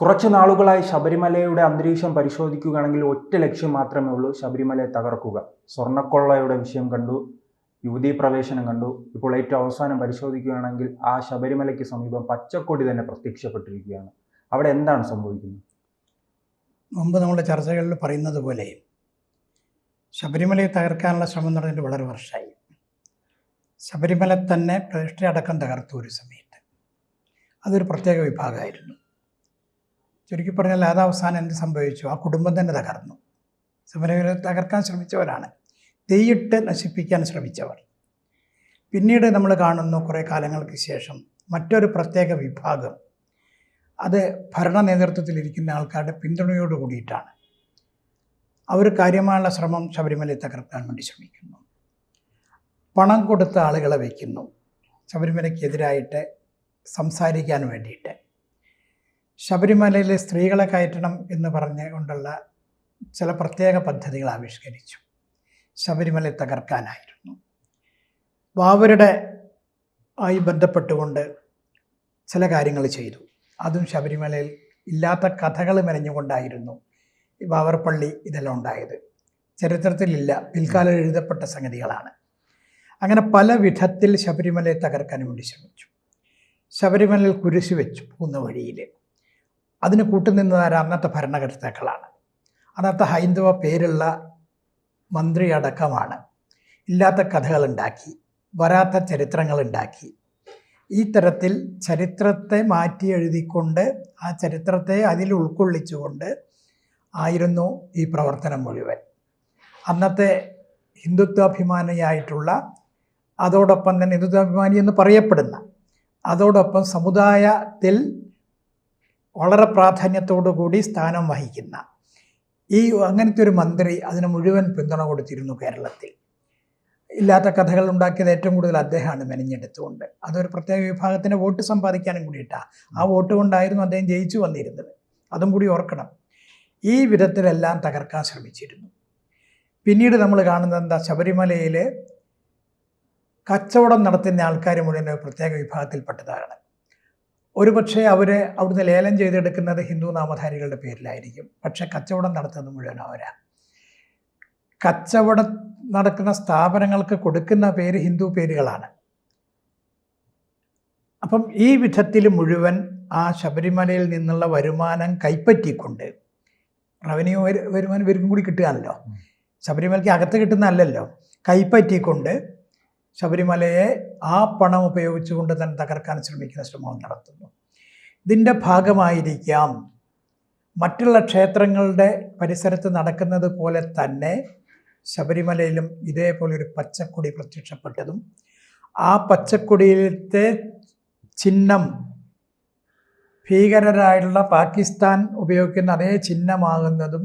കുറച്ച് നാളുകളായി ശബരിമലയുടെ അന്തരീക്ഷം പരിശോധിക്കുകയാണെങ്കിൽ ഒറ്റ ലക്ഷ്യം മാത്രമേ ഉള്ളൂ ശബരിമലയെ തകർക്കുക. സ്വർണക്കൊള്ളയുടെ വിഷയം കണ്ടു യുവതീ പ്രവേശനം കണ്ടു. ഇപ്പോൾ ഏറ്റവും അവസാനം പരിശോധിക്കുകയാണെങ്കിൽ ആ ശബരിമലയ്ക്ക് സമീപം പച്ചക്കൊടി തന്നെ പ്രത്യക്ഷപ്പെട്ടിരിക്കുകയാണ്. അവിടെ എന്താണ് സംഭവിക്കുന്നത്? മുമ്പ് നമ്മുടെ ചർച്ചകളിൽ പറയുന്നത് പോലെ ശബരിമലയെ തകർക്കാനുള്ള ശ്രമം നടന്നിട്ട് വളരെ വർഷമായി. ശബരിമല തന്നെ പ്രതിഷ്ഠയടക്കം തകർത്തു ഒരു സമയത്ത്. അതൊരു പ്രത്യേക വിഭാഗമായിരുന്നു. ചുരുക്കി പറഞ്ഞാൽ അത് അവസാനം എന്ത് സംഭവിച്ചു? ആ കുടുംബം തന്നെ തകർന്നു. സമരവീരെ തകർക്കാൻ ശ്രമിച്ചവരാണ്. തീയിട്ട് നശിപ്പിക്കാൻ ശ്രമിച്ചവർ. പിന്നീട് നമ്മൾ കാണുന്നു കുറേ കാലങ്ങൾക്ക് ശേഷം മറ്റൊരു പ്രത്യേക വിഭാഗം. അത് ഭരണ നേതൃത്വത്തിലിരിക്കുന്ന ആൾക്കാരുടെ പിന്തുണയോട് കൂടിയിട്ടാണ്. അവർ കാര്യമായുള്ള ശ്രമം ശബരിമലയെ തകർക്കാൻ വേണ്ടി ശ്രമിക്കുന്നു. പണം കൊടുത്ത ആളുകളെ വയ്ക്കുന്നു. ശബരിമലയ്ക്കെതിരായിട്ട് സംസാരിക്കാൻ വേണ്ടിയിട്ട്. ശബരിമലയിലെ സ്ത്രീകളെ കയറ്റണം എന്ന് പറഞ്ഞ് കൊണ്ടുള്ള ചില പ്രത്യേക പദ്ധതികൾ ആവിഷ്കരിച്ചു. ശബരിമല തകർക്കാനായിരുന്നു. വാവരുടെ ആയി ബന്ധപ്പെട്ടുകൊണ്ട് ചില കാര്യങ്ങൾ ചെയ്തു. അതും ശബരിമലയിൽ ഇല്ലാത്ത കഥകൾ മെനഞ്ഞുകൊണ്ടായിരുന്നു വാവർപ്പള്ളി ഇതെല്ലാം ഉണ്ടായത്. ചരിത്രത്തിലില്ല പിൽക്കാലം എഴുതപ്പെട്ട സംഗതികളാണ്. അങ്ങനെ പല വിധത്തിൽ ശബരിമലയെ തകർക്കാൻ വേണ്ടി ശ്രമിച്ചു. ശബരിമലയിൽ കുരിശ് വെച്ചു പോകുന്ന വഴിയിൽ അതിന് കൂട്ടുനിന്നതാര അന്നത്തെ ഭരണകർത്താക്കളാണ് അന്നത്തെ ഹൈന്ദവ പേരുള്ള മന്ത്രി അടക്കമാണ്. ഇല്ലാത്ത കഥകളുണ്ടാക്കി വരാത്ത ചരിത്രങ്ങളുണ്ടാക്കി ഈ തരത്തിൽ ചരിത്രത്തെ മാറ്റി എഴുതിക്കൊണ്ട് ആ ചരിത്രത്തെ അതിൽ ഉൾക്കൊള്ളിച്ചുകൊണ്ട് ആയിരുന്നു ഈ പ്രവർത്തനം മുഴുവൻ. അന്നത്തെ ഹിന്ദുത്വാഭിമാനിയായിട്ടുള്ള അതോടൊപ്പം തന്നെ ഹിന്ദുത്വാഭിമാനി എന്ന് പറയപ്പെടുന്ന അതോടൊപ്പം സമുദായത്തിൽ വളരെ പ്രാധാന്യത്തോടു കൂടി സ്ഥാനം വഹിക്കുന്ന ഈ അങ്ങനത്തെ ഒരു മന്ത്രി അതിന് മുഴുവൻ പിന്തുണ കൊടുത്തിരുന്നു കേരളത്തിൽ. ഇല്ലാത്ത കഥകൾ ഉണ്ടാക്കിയത് ഏറ്റവും കൂടുതൽ അദ്ദേഹമാണ് മെനഞ്ഞെടുത്തുകൊണ്ട്. അതൊരു പ്രത്യേക വിഭാഗത്തിന്റെ വോട്ട് സമ്പാദിക്കാനും കൂടിയിട്ടാണ് ആ വോട്ട് കൊണ്ടായിരുന്നു അദ്ദേഹം ജയിച്ചു വന്നിരുന്നത്. അതും കൂടി ഓർക്കണം. ഈ വിധത്തിലെല്ലാം തകർക്കാൻ ശ്രമിച്ചിരുന്നു. പിന്നീട് നമ്മൾ കാണുന്നത് എന്താ? ശബരിമലയിൽ കച്ചവടം നടത്തുന്ന ആൾക്കാർ മുഴുവൻ പ്രത്യേക വിഭാഗത്തിൽപ്പെട്ടതാണ്. ഒരുപക്ഷെ അവർ അവിടുന്ന് ലേലം ചെയ്തെടുക്കുന്നത് ഹിന്ദു നാമധാരികളുടെ പേരിലായിരിക്കും. പക്ഷെ കച്ചവടം നടത്തുന്നത് മുഴുവൻ അവരാ. കച്ചവടം നടക്കുന്ന സ്ഥാപനങ്ങൾക്ക് കൊടുക്കുന്ന പേര് ഹിന്ദു പേരുകളാണ്. അപ്പം ഈ വിധത്തിൽ മുഴുവൻ ആ ശബരിമലയിൽ നിന്നുള്ള വരുമാനം കൈപ്പറ്റിക്കൊണ്ട് റവന്യൂ വരുമാനം ഇവർക്കും കൂടി കിട്ടുകയാണല്ലോ. ശബരിമലയ്ക്ക് അകത്ത് കിട്ടുന്നതല്ലല്ലോ. കൈപ്പറ്റിക്കൊണ്ട് ശബരിമലയെ ആ പണം ഉപയോഗിച്ചുകൊണ്ട് തന്നെ തകർക്കാൻ ശ്രമിക്കുന്ന ശ്രമം നടത്തുന്നു. ഇതിന്റെ ഭാഗമായിരിക്കാം മറ്റുള്ള ക്ഷേത്രങ്ങളുടെ പരിസരത്ത് നടക്കുന്നത് പോലെ തന്നെ ശബരിമലയിലും ഇതേപോലെ ഒരു പച്ചക്കൊടി പ്രത്യക്ഷപ്പെട്ടതും ആ പച്ചക്കൊടിയിലത്തെ ചിഹ്നം ഭീകരരായിട്ടുള്ള പാകിസ്ഥാൻ ഉപയോഗിക്കുന്ന അതേ ചിഹ്നമാകുന്നതും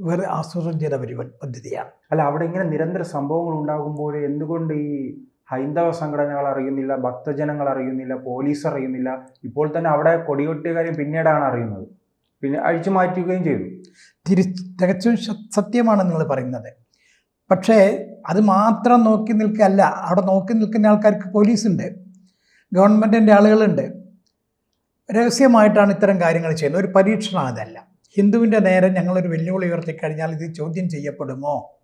വെറുതെ ആസൂത്രണം ചെയ്ത പരിപാടി പദ്ധതിയാണ്. അല്ല അവിടെ ഇങ്ങനെ നിരന്തര സംഭവങ്ങൾ ഉണ്ടാകുമ്പോൾ എന്തുകൊണ്ട് ഈ ഹൈന്ദവ സംഘടനകൾ അറിയുന്നില്ല ഭക്തജനങ്ങൾ അറിയുന്നില്ല പോലീസ് അറിയുന്നില്ല? ഇപ്പോൾ തന്നെ അവിടെ കൊടികൊട്ടിയ കാര്യം പിന്നീടാണ് അറിയുന്നത്. പിന്നെ അഴിച്ചു മാറ്റുകയും ചെയ്തു. തിരി തികച്ചും സത്യമാണ് നിങ്ങൾ പറയുന്നത്. പക്ഷേ അത് മാത്രം നോക്കി നിൽക്കല്ല അവിടെ നോക്കി നിൽക്കുന്ന ആൾക്കാർക്ക് പോലീസുണ്ട് ഗവൺമെന്റിന്റെ ആളുകളുണ്ട്. രഹസ്യമായിട്ടാണ് ഇത്തരം കാര്യങ്ങൾ ചെയ്യുന്നത്. ഒരു പരീക്ഷണം അതല്ല. ഹിന്ദുവിന്റെ നേരെ ഞങ്ങളൊരു വെല്ലുവിളി ഉയർത്തിക്കഴിഞ്ഞാൽ ഇത് ചോദ്യം ചെയ്യപ്പെടുമോ?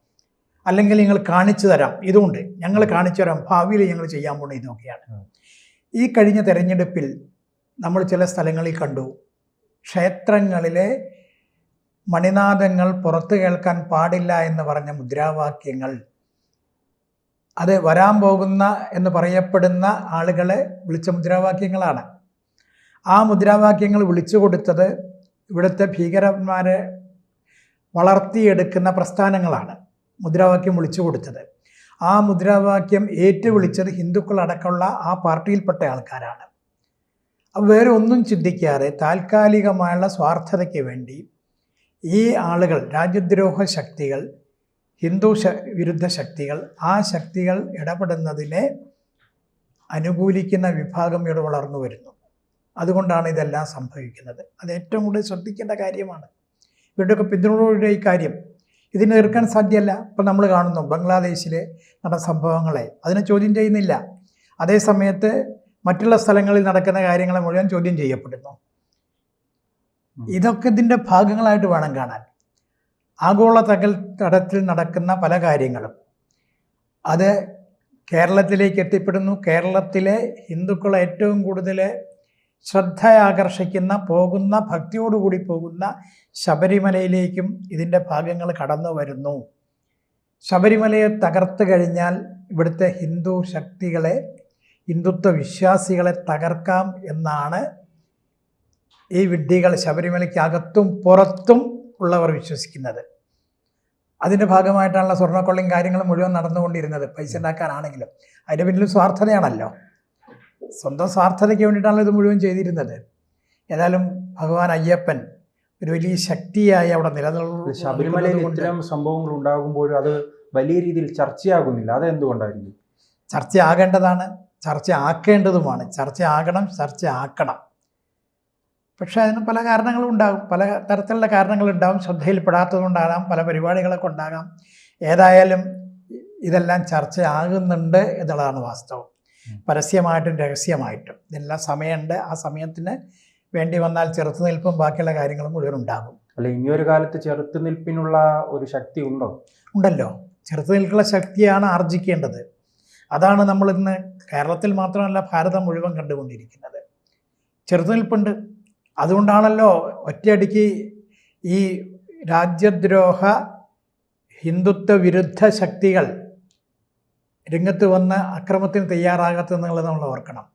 അല്ലെങ്കിൽ നിങ്ങൾ കാണിച്ചു തരാം. ഇതുകൊണ്ട് ഞങ്ങൾ കാണിച്ചു തരാം. ഭാവിയിൽ ഞങ്ങൾ ചെയ്യാൻ പോണ ഇതൊക്കെയാണ്. ഈ കഴിഞ്ഞ തെരഞ്ഞെടുപ്പിൽ നമ്മൾ ചില സ്ഥലങ്ങളിൽ കണ്ടു. ക്ഷേത്രങ്ങളിലെ മണിനാഥങ്ങൾ പുറത്തു കേൾക്കാൻ പാടില്ല എന്ന് പറഞ്ഞ മുദ്രാവാക്യങ്ങൾ. അത് വരാൻ പോകുന്ന എന്ന് പറയപ്പെടുന്ന ആളുകളെ വിളിച്ച മുദ്രാവാക്യങ്ങളാണ്. ആ മുദ്രാവാക്യങ്ങൾ വിളിച്ചു കൊടുത്തത് ഇവിടുത്തെ ഭീകരന്മാരെ വളർത്തിയെടുക്കുന്ന പ്രസ്ഥാനങ്ങളാണ് മുദ്രാവാക്യം വിളിച്ചു കൊടുത്തത്. ആ മുദ്രാവാക്യം ഏറ്റുവിളിച്ചത് ഹിന്ദുക്കളടക്കമുള്ള ആ പാർട്ടിയിൽപ്പെട്ട ആൾക്കാരാണ്. വേറെ ഒന്നും ചിന്തിക്കാതെ താൽക്കാലികമായുള്ള സ്വാർത്ഥതയ്ക്ക് വേണ്ടി ഈ ആളുകൾ രാജ്യദ്രോഹ ശക്തികൾ ഹിന്ദു വിരുദ്ധ ശക്തികൾ ആ ശക്തികൾ ഇടപെടുന്നതിനെ അനുകൂലിക്കുന്ന വിഭാഗം ഇവിടെ വളർന്നു വരുന്നു. അതുകൊണ്ടാണ് ഇതെല്ലാം സംഭവിക്കുന്നത്. അത് ഏറ്റവും കൂടുതൽ ശ്രദ്ധിക്കേണ്ട കാര്യമാണ്. ഇവരുടെയൊക്കെ പിന്തുണയോടെ ഈ കാര്യം. ഇതിനെ എതിർക്കാൻ സാധ്യമല്ല ഇപ്പം നമ്മൾ കാണുന്നു ബംഗ്ലാദേശിലെ നടന്ന സംഭവങ്ങളെ. അതിനെ ചോദ്യം ചെയ്യുന്നില്ല. അതേ സമയത്ത് മറ്റുള്ള സ്ഥലങ്ങളിൽ നടക്കുന്ന കാര്യങ്ങളെ മുഴുവൻ ചോദ്യം ചെയ്യപ്പെടുന്നു. ഇതൊക്കെ ഇതിന്റെ ഭാഗങ്ങളായിട്ട് വേണം കാണാൻ. ആഗോള തകൽ തടത്തിൽ നടക്കുന്ന പല കാര്യങ്ങളും. അത് കേരളത്തിലേക്ക് എത്തിപ്പെടുന്നു. കേരളത്തിലെ ഹിന്ദുക്കൾ ഏറ്റവും കൂടുതൽ ശ്രദ്ധ ആകർഷിക്കുന്ന പോകുന്ന ഭക്തിയോടുകൂടി പോകുന്ന ശബരിമലയിലേക്കും ഇതിന്റെ ഭാഗങ്ങൾ കടന്നു വരുന്നു. ശബരിമലയെ തകർത്ത് കഴിഞ്ഞാൽ ഇവിടുത്തെ ഹിന്ദു ശക്തികളെ ഹിന്ദുത്വ വിശ്വാസികളെ തകർക്കാം എന്നാണ് ഈ വിഡ്ഢികൾ ശബരിമലയ്ക്കകത്തും പുറത്തും ഉള്ളവർ വിശ്വസിക്കുന്നത്. അതിന്റെ ഭാഗമായിട്ടാണല്ലോ സ്വർണക്കൊള്ളയും കാര്യങ്ങളും മുഴുവൻ നടന്നുകൊണ്ടിരുന്നത്. പൈസ ഉണ്ടാക്കാനാണെങ്കിലും. അതിന്റെ പിന്നിൽ സ്വാർത്ഥതയാണല്ലോ. സ്വന്തം സ്വാർത്ഥതയ്ക്ക് വേണ്ടിയിട്ടാണല്ലോ ഇത് മുഴുവൻ ചെയ്തിരുന്നത്. ഏതായാലും ഭഗവാൻ അയ്യപ്പൻ ഒരു വലിയ ശക്തിയായി അവിടെ നിലനിൽക്കുന്നു ശബരിമലയിൽ ഇത്തരം സംഭവങ്ങൾ ഉണ്ടാകുമ്പോഴും അത് വലിയ രീതിയിൽ ചർച്ചയാകുന്നില്ല. അത് ചർച്ച ചർച്ചയാകേണ്ടതാണ് ചർച്ച ആക്കേണ്ടതുമാണ് ചർച്ച ആകണം ചർച്ച ആക്കണം പക്ഷേ അതിന് പല കാരണങ്ങളും ഉണ്ടാകും. പല തരത്തിലുള്ള കാരണങ്ങളുണ്ടാകും ശ്രദ്ധയിൽപ്പെടാത്തതുകൊണ്ടാകാം പല പരിപാടികളൊക്കെ ഉണ്ടാകാം. ഏതായാലും ഇതെല്ലാം ചർച്ച ചർച്ചയാകുന്നുണ്ട് എന്നുള്ളതാണ് വാസ്തവം. പരസ്യമായിട്ടും രഹസ്യമായിട്ടും. ഇതെല്ലാം സമയമുണ്ട്. ആ സമയത്തിന് വേണ്ടി വന്നാൽ ചെറുത്തുനിൽപ്പും ബാക്കിയുള്ള കാര്യങ്ങളും മുഴുവൻ ഉണ്ടാകും. അല്ല ഇനി ഒരു കാലത്ത് ചെറുത്തുനിൽപ്പിനുള്ള ഒരു ശക്തി ഉണ്ടോ? ഉണ്ടല്ലോ. ചെറുത്തുനിൽക്കുള്ള ശക്തിയാണ് ആർജിക്കേണ്ടത്. അതാണ് നമ്മൾ ഇന്ന് കേരളത്തിൽ മാത്രമല്ല ഭാരതം മുഴുവൻ കണ്ടുകൊണ്ടിരിക്കുന്നത്. ചെറുത്തുനിൽപ്പുണ്ട് അതുകൊണ്ടാണല്ലോ ഒറ്റയടിക്ക് ഈ രാജ്യദ്രോഹ ഹിന്ദുത്വ വിരുദ്ധ ശക്തികൾ രംഗത്ത് വന്ന് അക്രമത്തിന് തയ്യാറാകാത്തെന്നുള്ളത് നമ്മൾ ഓർക്കണം.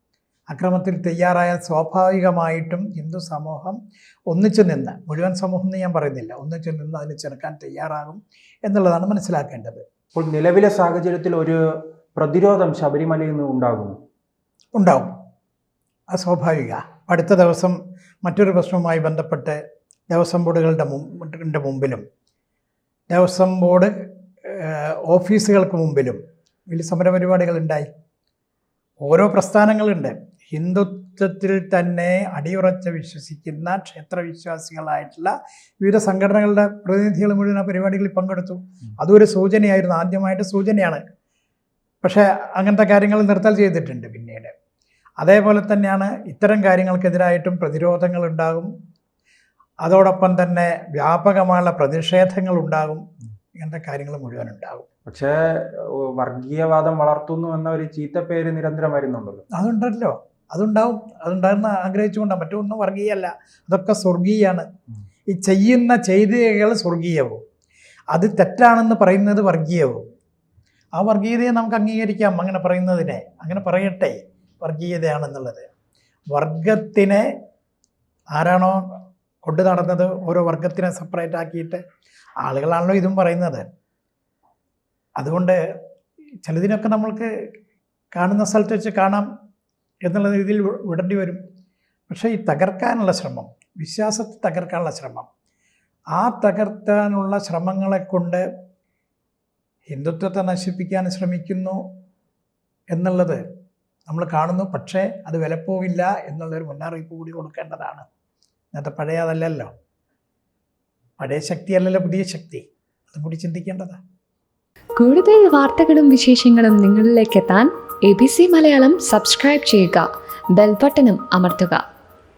അക്രമത്തിൽ തയ്യാറായാൽ സ്വാഭാവികമായിട്ടും ഹിന്ദു സമൂഹം ഒന്നിച്ചു നിന്ന് മുഴുവൻ സമൂഹം എന്ന് ഞാൻ പറയുന്നില്ല ഒന്നിച്ചു നിന്ന് അതിനെ ചെറുക്കാൻ തയ്യാറാകും എന്നുള്ളതാണ് മനസ്സിലാക്കേണ്ടത്. ഇപ്പോൾ നിലവിലെ സാഹചര്യത്തിൽ ഒരു പ്രതിരോധം ശബരിമലയിൽ നിന്ന് ഉണ്ടാകും? ഉണ്ടാവും അത് സ്വാഭാവിക. അടുത്ത ദിവസം മറ്റൊരു പ്രശ്നവുമായി ബന്ധപ്പെട്ട് ദേവസ്വം ബോർഡുകളുടെ മുമ്പിലും ദേവസ്വം ബോർഡ് ഓഫീസുകൾക്ക് മുമ്പിലും വലിയ സമരപരിപാടികൾ ഉണ്ടായി ഓരോ പ്രസ്ഥാനങ്ങളുണ്ട്. ഹിന്ദുത്വത്തിൽ തന്നെ അടിയുറച്ച് വിശ്വസിക്കുന്ന ക്ഷേത്രവിശ്വാസികളായിട്ടുള്ള വിവിധ സംഘടനകളുടെ പ്രതിനിധികൾ മുഴുവൻ ആ പരിപാടികളിൽ പങ്കെടുത്തു. അതൊരു ഒരു സൂചനയായിരുന്നു ആദ്യമായിട്ട് സൂചനയാണ്. പക്ഷേ അങ്ങനത്തെ കാര്യങ്ങൾ നിർത്തൽ ചെയ്തിട്ടുണ്ട് പിന്നീട്. അതേപോലെ തന്നെയാണ് ഇത്തരം കാര്യങ്ങൾക്കെതിരായിട്ടും പ്രതിരോധങ്ങൾ ഉണ്ടാകും അതോടൊപ്പം തന്നെ വ്യാപകമായുള്ള പ്രതിഷേധങ്ങൾ ഉണ്ടാകും ഇങ്ങനത്തെ കാര്യങ്ങൾ മുഴുവൻ ഉണ്ടാകും പക്ഷേ വർഗീയവാദം വളർത്തുന്നു എന്ന ഒരു ചീത്ത പേര് നിരന്തരം വരുന്നുണ്ടല്ലോ. അതുണ്ടല്ലോ. അതുണ്ടാവും. അതുണ്ടാകുന്ന ആഗ്രഹിച്ചുകൊണ്ടാണ് മറ്റൊന്നും വർഗീയല്ല. അതൊക്കെ സ്വർഗീയാണ്. ഈ ചെയ്യുന്ന ചെയ്തികൾ സ്വർഗീയവും. അത് തെറ്റാണെന്ന് പറയുന്നത് വർഗീയവും. ആ വർഗീയതയെ നമുക്ക് അംഗീകരിക്കാം. അങ്ങനെ പറയുന്നതിനെ. അങ്ങനെ പറയട്ടെ. വർഗീയതയാണെന്നുള്ളത്. വർഗത്തിനെ ആരാണോ കൊണ്ടു നടന്നത് ഓരോ വർഗത്തിനെ സെപ്പറേറ്റ് ആക്കിയിട്ട് ആളുകളാണല്ലോ ഇതും പറയുന്നത്. അതുകൊണ്ട് ചിലതിനൊക്കെ നമ്മൾക്ക് കാണുന്ന സ്ഥലത്ത് വെച്ച് കാണാം എന്നുള്ള രീതിയിൽ വിടേണ്ടി വരും. പക്ഷേ ഈ തകർക്കാനുള്ള ശ്രമം വിശ്വാസത്തെ തകർക്കാനുള്ള ശ്രമം ആ തകർത്താനുള്ള ശ്രമങ്ങളെ കൊണ്ട് ഹിന്ദുത്വത്തെ നശിപ്പിക്കാൻ ശ്രമിക്കുന്നു എന്നുള്ളത് നമ്മൾ കാണുന്നു. പക്ഷേ അത് വിലപ്പോവില്ല എന്നുള്ളൊരു മുന്നറിയിപ്പ് കൂടി കൊടുക്കേണ്ടതാണ്. ഇന്നത്തെ പഴയ അതല്ലല്ലോ പഴയ ശക്തിയല്ലല്ലോ പുതിയ ശക്തി. അതും കൂടി ചിന്തിക്കേണ്ടതാ. കൂടുതൽ വാർത്തകളും വിശേഷങ്ങളും നിങ്ങളിലേക്ക് എത്താൻ A B C Malayalam subscribe ചെയ്യുക. ബെൽബട്ടനും അമർത്തുക.